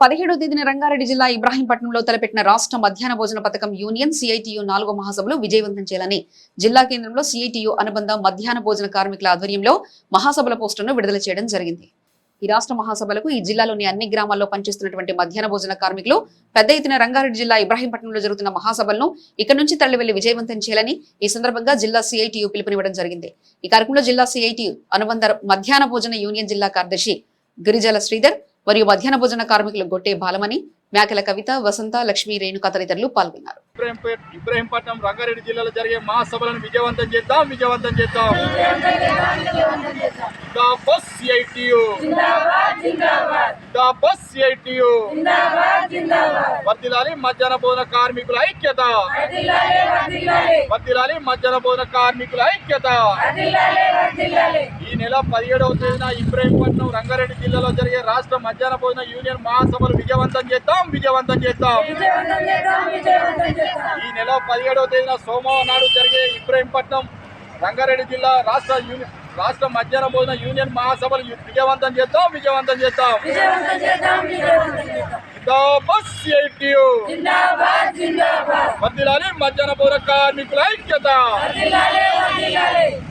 పదిహేడో తేదీన రంగారెడ్డి జిల్లా ఇబ్రాహీంపట్నంలో తలపెట్టిన రాష్ట్ర మధ్యాహ్న భోజన పథకం యూనియన్ సిఐటియు నాలుగో మహాసభలు విజయవంతం చేయాలని జిల్లా కేంద్రంలో సిఐటియు అనుబంధ మధ్యాహ్న భోజన కార్మికుల ఆధ్వర్యంలో మహాసభల పోస్టర్ను విడుదల చేయడం జరిగింది. ఈ రాష్ట్ర మహాసభలకు ఈ జిల్లాలోని అన్ని గ్రామాల్లో పనిచేస్తున్నటువంటి మధ్యాహ్న భోజన కార్మికులు పెద్ద ఎత్తున రంగారెడ్డి జిల్లా ఇబ్రాహీంపట్నంలో జరుగుతున్న మహాసభలను ఇక్కడ నుంచి తరలివెళ్ళి విజయవంతం చేయాలని ఈ సందర్భంగా జిల్లా సిఐటియు పిలుపునివ్వడం జరిగింది. ఈ కార్యక్రమంలో జిల్లా సిఐటియు అనుబంధ మధ్యాహ్న భోజన యూనియన్ జిల్లా కార్యదర్శి గిరిజల శ్రీధర్ మరియు మధ్యాహ్న భోజన కార్మికులు గొట్టే బాలమణి మేకల కవిత వసంత లక్ష్మీ రేణుక తదితరులు పాల్గొన్నారు. ఇబ్రహీంపేట్ ఇబ్రహీంపట్నం రంగారెడ్డి జిల్లాలో జరిగే మహాసభలను విజయవంతం చేద్దాం విజయవంతం చేద్దాం. దా సిఐటియు బస్ సిఐటియు వర్దిలాలి మధ్యాహ్న భోజన కార్మికుల ఐక్యత. వర్దిలాలి మధ్యాహ్న భోజన కార్మికుల ఐక్యత. ఈ నెల పదిహేడవ తేదీన ఇబ్రహీంపట్నం రంగారెడ్డి జిల్లాలో జరిగే రాష్ట్ర మధ్యాహ్న భోజన యూనియన్ మహాసభలు విజయవంతం చేద్దాం విజయవంతం చేద్దాం. ఈ నెల పదిహేడవ తేదీన సోమవారం నాడు జరిగే ఇబ్రహీంపట్నం రంగారెడ్డి జిల్లా రాష్ట్ర యూని రాష్ట్ర మధ్యాహ్న భోజన యూనియన్ మహాసభలు విజయవంతం చేద్దాం. విజయవంతం చేద్దాం జిందాబాద్ సిఐటియు వర్ధిల్లాలి మధ్యాహ్న భోజన కార్మికుల ఐక్యత. మధ్య-